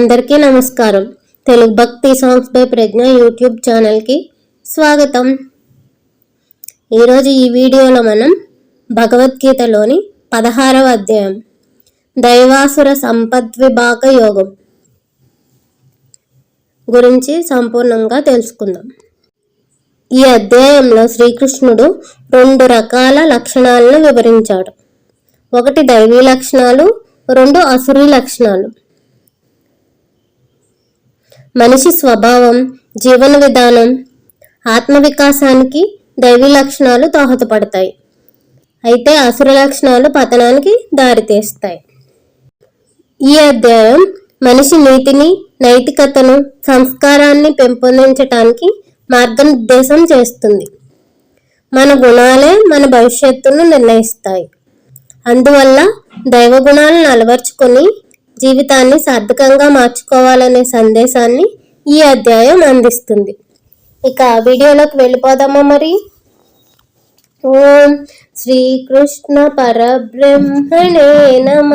అందరికీ నమస్కారం. తెలుగు భక్తి సాంగ్స్ బై ప్రజ్ఞ యూట్యూబ్ ఛానల్కి స్వాగతం. ఈరోజు ఈ వీడియోలో మనం భగవద్గీతలోని పదహారవ అధ్యాయం దైవాసుర సంపద్విభాగ యోగం గురించి సంపూర్ణంగా తెలుసుకుందాం. ఈ అధ్యాయంలో శ్రీకృష్ణుడు రెండు రకాల లక్షణాలను వివరించాడు. ఒకటి దైవీ లక్షణాలు రెండు అసురీ లక్షణాలు. మనిషి స్వభావం జీవన విధానం ఆత్మవికాసానికి దైవీ లక్షణాలు దోహదపడతాయి. అయితే అసుర లక్షణాలు పతనానికి దారితీస్తాయి. ఈ అధ్యాయం మనిషి నీతిని నైతికతను సంస్కారాన్ని పెంపొందించటానికి మార్గనిర్దేశం చేస్తుంది. మన గుణాలే మన భవిష్యత్తును నిర్ణయిస్తాయి. అందువల్ల దైవ గుణాలను అలవర్చుకొని జీవితాన్ని సార్థకంగా మార్చుకోవాలనే సందేశాన్ని ఈ అధ్యాయం అందిస్తుంది. ఇక వీడియోలోకి వెళ్ళిపోదామా మరి? ఓం శ్రీకృష్ణ పరబ్రహ్మణే నమ.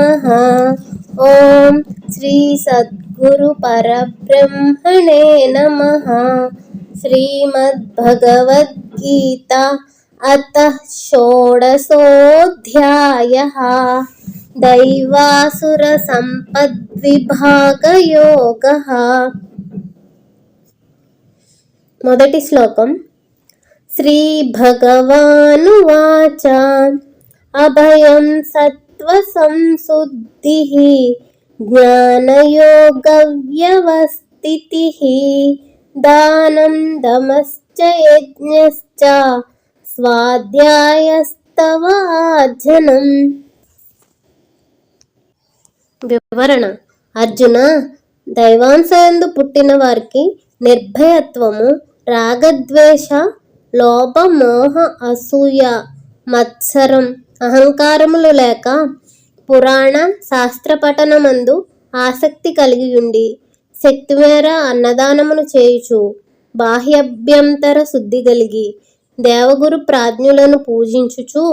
ఓం శ్రీ సద్గురు పరబ్రహ్మణే నమ. శ్రీమద్భగవద్గీత అత షోడశోऽధ్యాయ దైవాసురసంపద్విభాగయోగ మొదటి శ్లోకం శ్రీ భగవానువాచ అభయం సత్వ సంశుద్ధి జ్ఞానయోగవ్యవస్థితి దానం దమశ్చ యజ్ఞశ్చ స్వాధ్యాయస్తవార్జనం వివరణ. అర్జున దైవాంశయందు పుట్టిన వారికి నిర్భయత్వము రాగద్వేష లోభ మోహ అసూయ మత్సరం అహంకారములు లేక పురాణ శాస్త్ర పఠనమందు ఆసక్తి కలిగి ఉండి శక్తిమేర అన్నదానమును చేయుచు బాహ్యభ్యంతర శుద్ధి కలిగి దేవగురు ప్రాజ్ఞులను పూజించుచు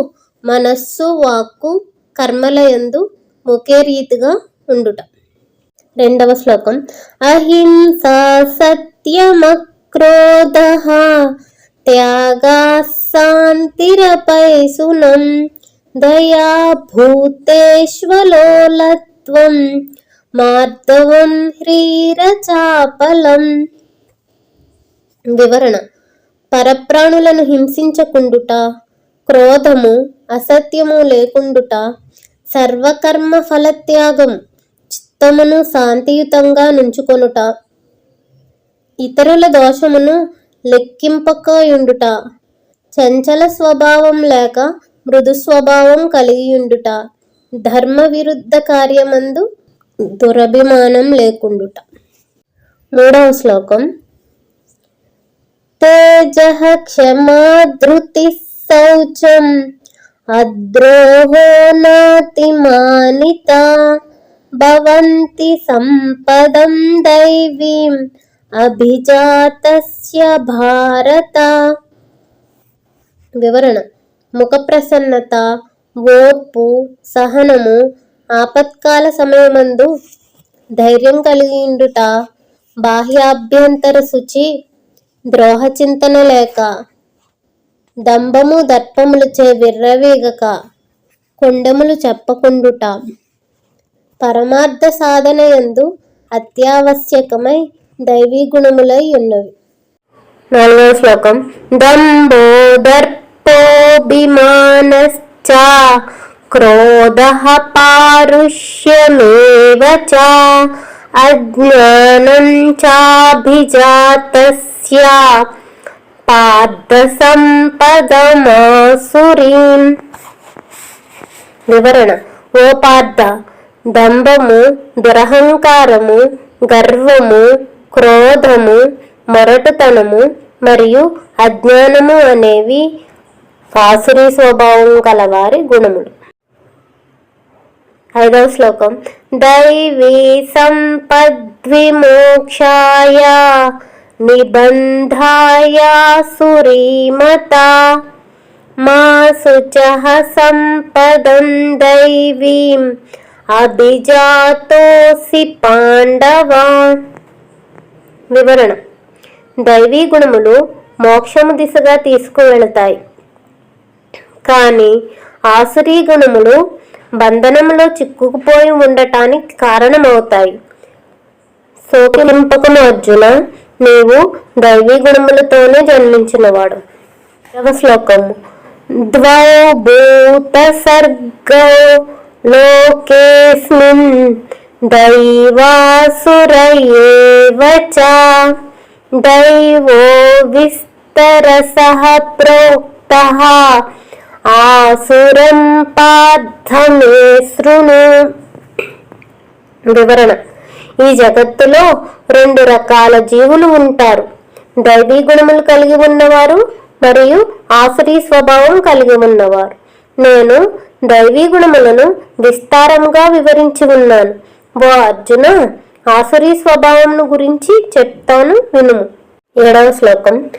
మనస్సు వాక్కు కర్మలయందు ఒకే రీతిగా ఉండుట. రెండవ శ్లోకం. అహింస సత్యమక్రోధ త్యాగా శాంతిరపై సునం దయా భూతేష్వలోలత్వం మార్దవం హ్రీరచాపలం. వివరణ. పరప్రాణులను హింసించకుండుట క్రోధము అసత్యము లేకుండుట సర్వకర్మ ఫలత్యాగం చిత్తమును శాంతియుతంగా నుంచుకొనుట. ఇతరుల దోషమును లెక్కింపకయుండుట. చంచల స్వభావం లేక మృదు స్వభావం కలిగియుండుట ధర్మ విరుద్ధ కార్యమందు దురభిమానం లేకుండుట. మూడవ శ్లోకం. తేజ క్షమా ధృతి శౌచం అద్రోహో నాతిమానిత భవంతి సంపదం దైవీం అభిజాతస్య భారత. వివరణ. ముఖ ప్రసన్నత ఓర్పు సహనము ఆపత్కాల సమయమందు ధైర్యం కలిగిండుట బాహ్యాభ్యంతర శుచి ద్రోహ చింతన లేక దంభము దర్పములచే విర్రవేగక కొండములు చెప్పకుండుట. పరమార్థ సాధన యందు అత్యావశ్యకమై దైవీ గుణములై ఉన్నవి నాలుగవ శ్లోకం. దంభో దర్పోభిమానశ్చ క్రోధ పారుష్యమేవ చ అజ్ఞానం చాభిజాతస్య పార్థ సంపదమాసురీం వివరణ. ఓ పార్థ దంభము దురహంకారము గర్వము క్రోధము మొరటుతనము మరియు అజ్ఞానము అనేవి ఆసురీ స్వభావం గలవారి గుణములు. ఐదవ శ్లోకం. దైవీ సంపద్విమోక్షాయ నిబంధాయ సురీమత మా శుచ సంపదం దైవీం అభిజాతోసి పాండవ వివరణ దైవీ గుణములు మోక్షము దిశగా తీసుకువెళతాయి కానీ ఆసురీ గుణములు బంధనములో చిక్కుకుపోయి ఉండటానికి కారణమవుతాయి. సోకింపకము అర్జున నీవు దైవీ గుణములతోనే జన్మించినవాడు. రెండవ శ్లోకము ద్వౌ భూత సర్గౌ లోకేస్మిన్ దైవాసురయేవచ చ దైవో విస్తరసః ప్రోక్తః ఆసురం పార్థ శృణు. వివరణ. ఈ జగత్తులో రెండు రకాల జీవులు ఉంటారు. దైవీ గుణములు కలిగి ఉన్నవారు మరియు ఆసురీ స్వభావం కలిగి ఉన్నవారు. నేను దైవీ గుణములను విస్తారంగా వివరించి ఉన్నాను. ఓ అర్జున ఆసురీ స్వభావం గురించి చెప్తాను వినుము. ఏడవ శ్లోకం.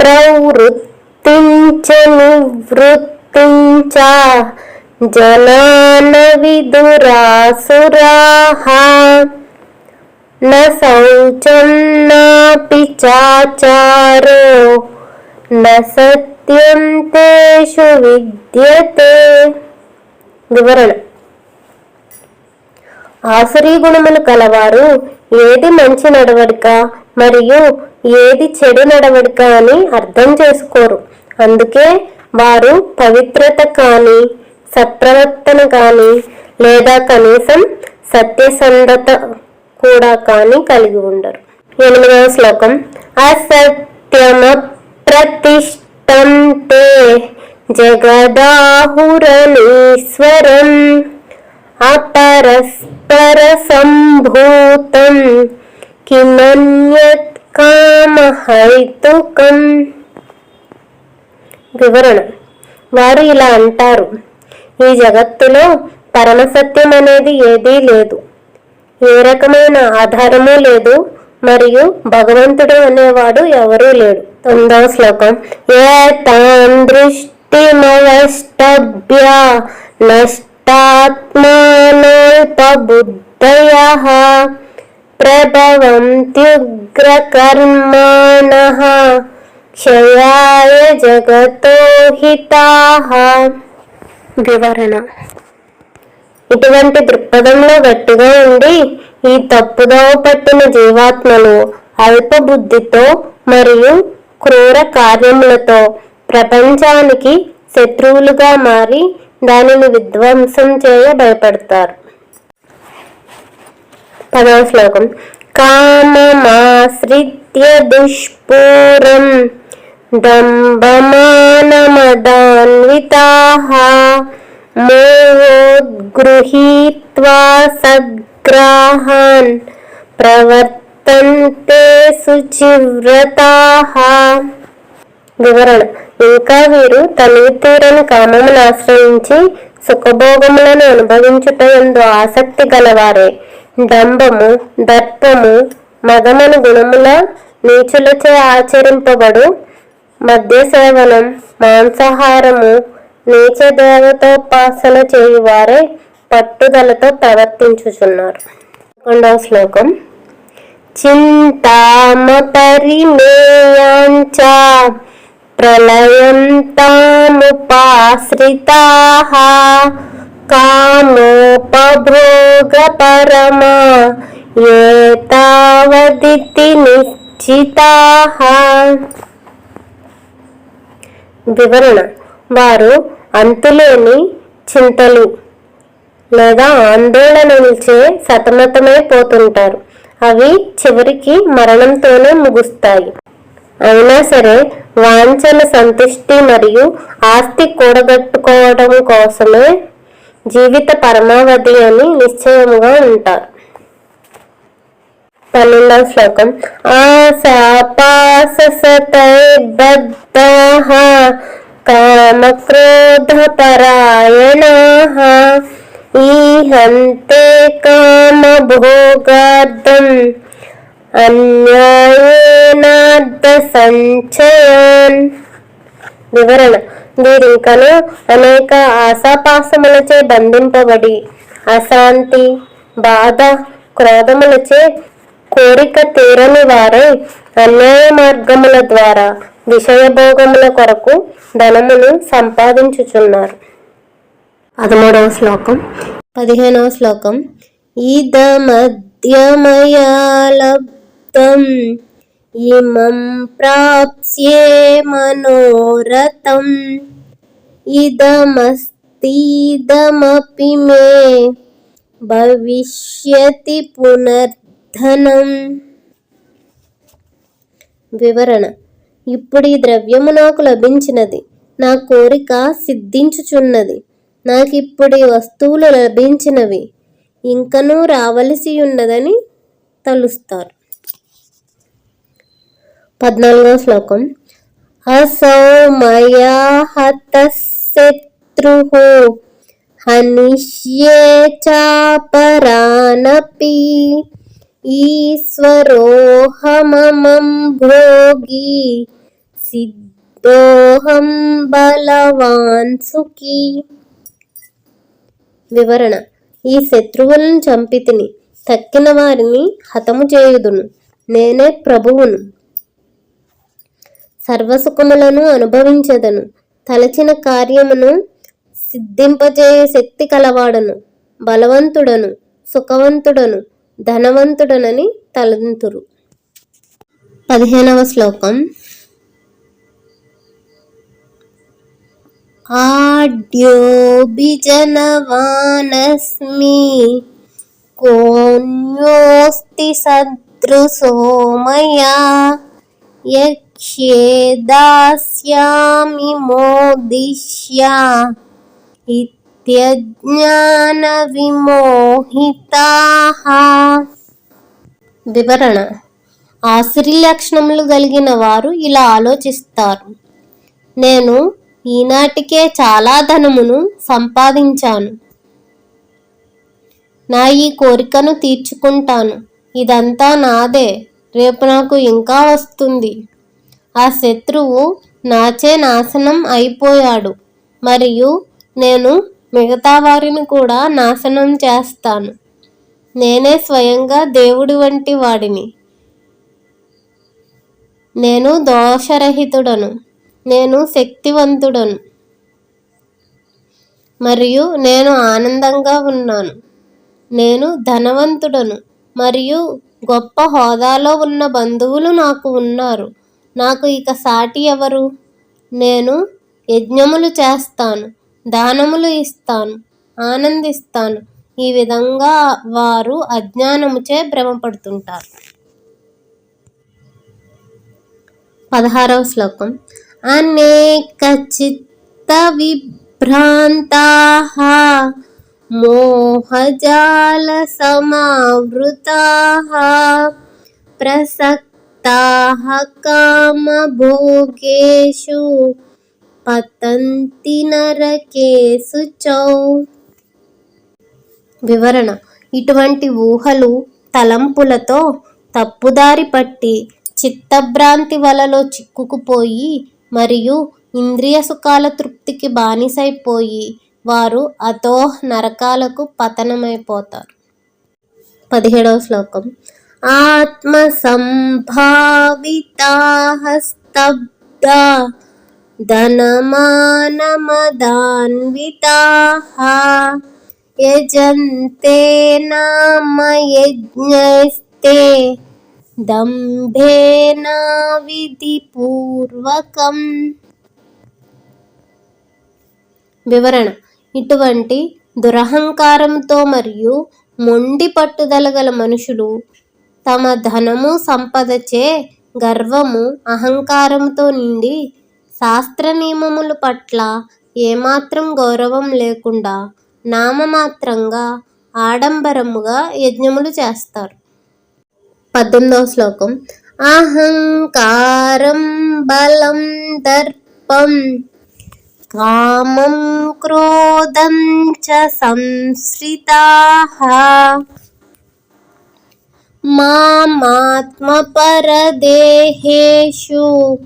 ప్రవృత్తించ నివృత్తించ జనాన విదురాసురాః न शौचं नापि चाचारो न సత్యం తేషు విద్యతే వివరణ ఆసురీ గుణములు కలవారు ఏది మంచి నడవడిక మరియు ఏది చెడు నడవడిక అని అర్థం చేసుకోరు అందుకే వారు పవిత్రత కానీ సత్ప్రవర్తన కానీ లేదా కనీసం సత్యసంధత కూడా కానీ కలిగి ఉండరు. ఎనిమిదవ శ్లోకం అసత్యమ ప్రతిష్టం తే జగదాహురనీశ్వరం అపరస్పర సంభూతం కిమన్యత్ కామహైతుకం. వివరణ వారు ఇలా అంటారు ఈ జగత్తులో పరమసత్యం అనేది ఏదీ లేదు. ఏ రకమైన ఆధారము లేదు మరియు భగవంతుడు అనేవాడు ఎవరూ లేడు. తొమ్మిదవ శ్లోకం. ఏ తాం దృష్టిమవష్టభ్య నష్టాత్మానోపబుద్ధయ ప్రభవంత్యుగ్రకర్మాణ క్షయాయ జగతో హితాః. వివరణ. ఇటువంటి దృక్పథంలో గట్టిగా ఉండి ఈ తప్పుదోవ పట్టిన జీవాత్మలు అల్ప బుద్ధితో మరియు క్రూర కార్యములతో ప్రపంచానికి శత్రువులుగా మారి దానిని విధ్వంసం చేయ భయపడతారు. పదవ శ్లోకం. కామమాశ్రిత్య దుష్పూరం మోహో మోహోద్గృహీత్వా సద్గ్రాహాన్ ప్రవర్తంతే శుచివ్రతాః. వివరణ. ఇంకా వీరు తనివి తీరని కామమును ఆశ్రయించి సుఖభోగములను అనుభవించుట ఎందు ఆసక్తి గలవారే. డంబము దర్పము మదమను గుణముల నీచులచే ఆచరింపబడు. మద్య సేవనం మాంసాహారము నీచ దేవతోపాసన చేయువారే పట్టుదలతో ప్రవర్తించుచున్నారు. రెండవ శ్లోకం. చింతామపరిమేయాంచ ప్రళయం తాముపాశ్రితాః కామోపభోగపరమా ఏ తావదితి నిశ్చితాః. వివరణ. వారు అంతులేని చింతలు లేదా ఆందోళనలచే సతమతమైపోతుంటారు అవి చివరికి మరణంతోనే ముగుస్తాయి. అయినా సరే వాంఛన సంతుష్టి మరియు ఆస్తి కూడగట్టుకోవడం కోసమే జీవిత పరమావధి అని నిశ్చయముగా ఉంటారు. పన్నెండవ శ్లోకం. ఆశాపాసతైర్బద్ధాః కామక్రోధపరాయణాః ఈహంతే కామభోగార్థం అన్యాయేనార్థ సంచయాన్ వివరణ వీరింకను అనేక ఆశాపాసములచే బంధింపబడి అశాంతి బాధ క్రోధములచే కోరిక తీరని వారై అన్యాయ మార్గముల ద్వారా విషయభోగముల కొరకు ధనమును సంపాదించుచున్నారు. పదమూడవ శ్లోకం. పదిహేనవ శ్లోకం. ఈద లబ్ధం ఇమం ప్రాప్స్యే మనోరథం. ఇదమస్తిదమపి మే భవిష్యతి పునర్ధనం. వివరణ. ఇప్పుడు ఈ ద్రవ్యము నాకు లభించినది. నా కోరిక సిద్ధించుచున్నది. నాకిప్పుడు ఈ వస్తువులు లభించినవి. ఇంకనూ రావలసి ఉన్నదని తలుస్తారు. పద్నాలుగవ శ్లోకం. అసౌ మయా హతశత్రు హనిష్యే చాపరానపి ఈశ్వరోహమమం భోగి సిద్ధోహం బలవాన్ సుఖీ. వివరణ. ఈ శత్రువులను చంపితిని తక్కిన వారిని హతము చేయుదును. నేనే ప్రభువును. సర్వసుఖములను అనుభవించదను. తలచిన కార్యమును సిద్ధింపజేయ శక్తి కలవాడను. బలవంతుడను సుఖవంతుడను ధనవంతుడనని తలంతురు. పదిహేనవ శ్లోకం. ఆడ్యోభిజనవానస్మి కోన్యోస్తి సదృశో మయా యక్ష్యే దాస్యామి మోదిష్యా ఇత్యజ్ఞాన విమోహితాః వివరణ ఆశ్రీ లక్షణములు కలిగిన వారు ఇలా ఆలోచిస్తారు నేను ఈనాటికే చాలా ధనమును సంపాదించాను. నా ఈ కోరికను తీర్చుకుంటాను. ఇదంతా నాదే. రేపు నాకు ఇంకా వస్తుంది. ఆ శత్రువు నాచే నాశనం అయిపోయాడు. మరియు నేను మిగతా వారిని కూడా నాశనం చేస్తాను. నేనే స్వయంగా దేవుడి వంటి వాడిని. నేను దోషరహితుడను. నేను శక్తివంతుడను. మరియు నేను ఆనందంగా ఉన్నాను. నేను ధనవంతుడను. మరియు గొప్ప హోదాలో ఉన్న బంధువులు నాకు ఉన్నారు. నాకు ఇక సాటి ఎవరు? నేను యజ్ఞములు చేస్తాను. దానములు ఇస్తాను. ఆనందిస్తాను. ఈ విధంగా వారు అజ్ఞానముచే భ్రమపడుతుంటారు. పదహారవ శ్లోకం. అనేక చిత్త విభ్రాంతా మోహజాల సమావృతా ప్రసక్తా కామభోగేషు పతంతి నరకేసు చౌ వివరణ ఇటువంటి ఊహలు తలంపులతో తప్పుదారి పట్టి చిత్తభ్రాంతి వలలో చిక్కుకుపోయి మరియు ఇంద్రియ సుఖాల తృప్తికి బానిసైపోయి వారు అతో నరకాలకు పతనమైపోతారు. పదిహేడవ శ్లోకం. ఆత్మ సంభావిత స్తబ్ద ధనమానమదాన్వితా యజంతే నామ యజ్ఞస్తే దంభేనా విధిపూర్వకం వివరణ ఇటువంటి దురహంకారంతో మరియు మొండి పట్టుదల గల మనుషులు తమ ధనము సంపదచే గర్వము అహంకారంతో నిండి శాస్త్ర నియమముల పట్ల ఏమాత్రం గౌరవం లేకుండా నామమాత్రంగా ఆడంబరముగా యజ్ఞములు చేస్తారు. పద్దెనిమిదవ శ్లోకం. అహంకారం బలం దర్పం కామం క్రోధం చ సంశ్రితా. మామాత్మపరదేహేషు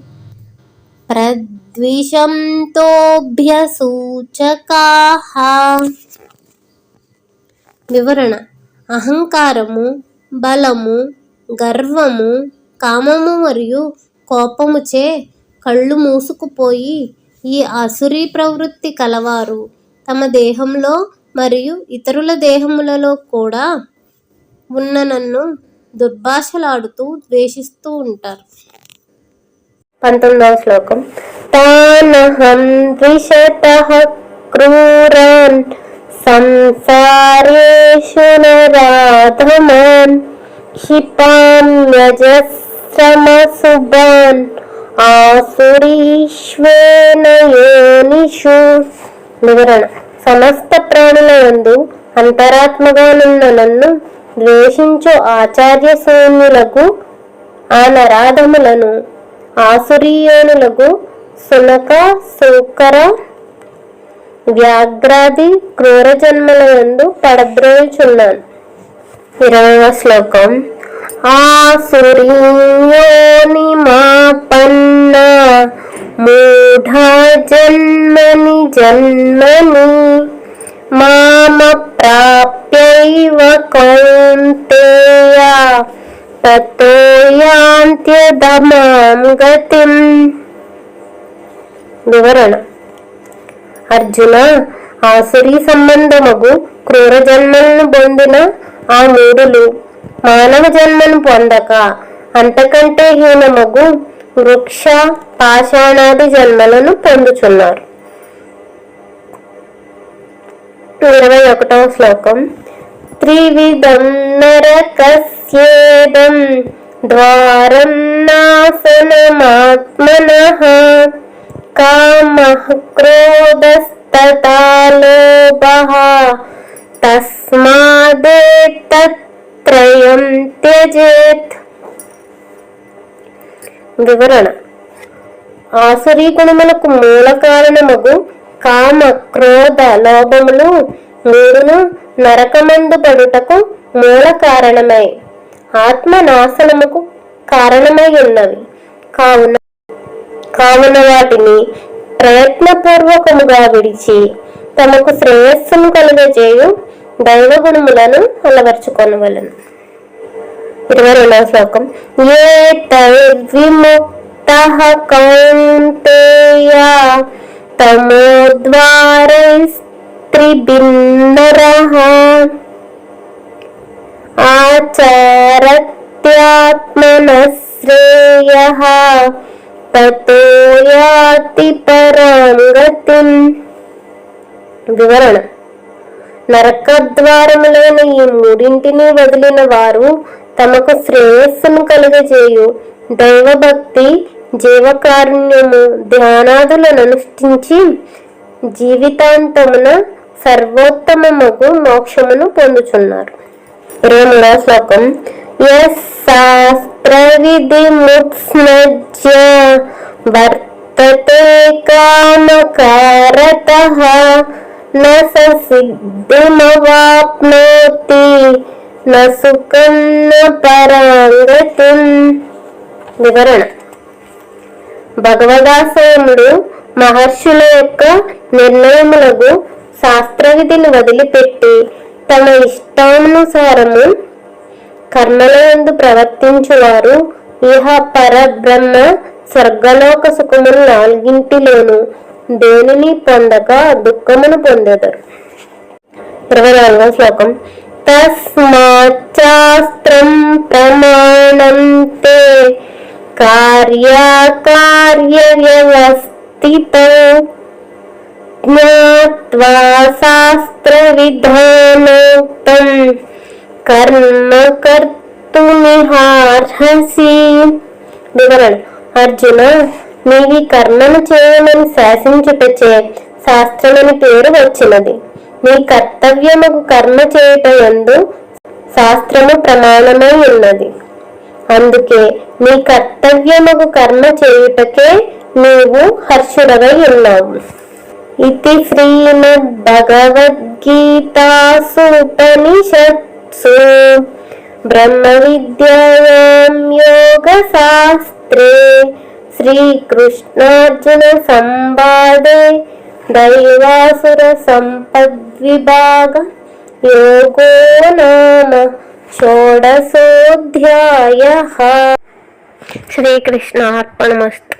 ప్రద్విషంతోభ్యసూచకాః. వివరణ. అహంకారము బలము గర్వము కామము మరియు కోపముచే కళ్ళు మూసుకుపోయి ఈ అసురీ ప్రవృత్తి కలవారు. తమ దేహంలో మరియు ఇతరుల దేహములలో కూడా ఉన్న నన్ను దుర్భాషలాడుతూ ద్వేషిస్తూ ఉంటారు. పంతొమ్మిదవ శ్లోకం. తానహం ద్విషత క్రూరాన్ సంసారేషు నరాధమాన్ క్షిపామ్యజశ్రమసుభాన్ ఆసురీష్వేన యోనిషు వివరణ సమస్త ప్రాణుల యందు అంతరాత్మగానున్న నన్ను ద్వేషించు ఆచార్య సౌమ్యులకు ఆ నరాధములను ఆసురీయోనులకు సునక సూకర వ్యాఘ్రాది క్రూర జన్మల ఎందు పడద్రోయుచున్నాను ఇరవవ శ్లోకం ఆ సూర్యోని మాపన్న మూఢ జన్మని జన్మని మామ ప్రాప్యైవ కౌంతేయ తతో యాంత్యధమాం గతిం. వివరణ. అర్జున ఆసురీ సంబంధముగు క్రూర జన్మలను పొందిన ఆ మూడులు మానవ జన్మను పొందక అంతకంటే హీనమగు వృక్ష పాషాణాది జన్మలను పొందుచున్నారు. ఇరవై ఒకటవ శ్లోకం. త్రివిధం నరకస్యేదం ద్వారం నాశనమాత్మన కామ క్రోధస్తథా తస్మా తస్మాదేతత్త్రయం త్యజేత్ వివరణ ఆసురీ గుణములకు మూల కారణమగు కామ క్రోధ లోభములు మీరును నరకమందు పడుటకు మూల కారణమై ఆత్మ నాశనముకు కారణమై ఉన్నవి. కావున కావున వాటిని ప్రయత్నపూర్వకముగా విడిచి తమకు శ్రేయస్సును కలుగజేయు దైవ గుణములను అలవర్చుకొనవలను ఇరవై రెండవ శ్లోకం ఏ తైర్విముక్త కౌంతేయ తమోద్వారైస్త్రిభిన్నర ఆచరత్యాత్మన శ్రేయ తతో యాతి పరాం గతిం వివరణ నరకద్వారములైన ఈ మూడింటిని వదిలిన వారు తమకు శ్రేయస్సును కలుగజేయు. దైవభక్తి జీవకారుణ్యము ధ్యానాదులను అనుష్ఠించి జీవితాంతమున సర్వోత్తమముకు మోక్షమును పొందుచున్నారు. ఇరవై మూడవ శ్లోకం. శాస్త్రవిధి ముత్స్నజ్య వర్తతే కామకారత సిద్ధిమవాప్నోతి న పరాంగతిం. వివరణ. భగవదాశ్రయముడు మహర్షుల యొక్క నిర్ణయములకు శాస్త్రవిధిని వదిలిపెట్టి తమ ఇష్టానుసారము కర్మలందు ప్రవర్తించువారు. ఇహ పరబ్రహ్మ స్వర్గలోక సుఖములు నాలుగింటిలోను దేనిని పొందక దుఃఖమును పొందెదరు? ఇరవై నాలుగవ శ్లోకం. తస్మాచ్చాస్త్రం ప్రమాణం తే కార్యకార్య వ్యవస్థిత జ్ఞాత్వా శాస్త్ర విధానోక్తం కర్మ కర్తుమిహార్హసి వివరణ అర్జున నీవి కర్మను చేయమని శాసించుటచే శాస్త్రమని పేరు వచ్చినది. నీ కర్తవ్యముకు కర్మ చేయుట యందు శాస్త్రము ప్రమాణమై ఉన్నది. అందుకే నీ కర్తవ్యముకు కర్మ చేయుటకే నీవు హర్షుడవై ఉన్నావు. ఇది శ్రీమద్ భగవద్గీతాసుపనిషత్సు బ్రహ్మ విద్యాయాం యోగ శాస్త్రే శ్రీకృష్ణార్జున సంవాదే దైవాసుర సంపద్విభాగ యోగో నామ షోడశోధ్యాయ. శ్రీకృష్ణ అర్పణమస్తు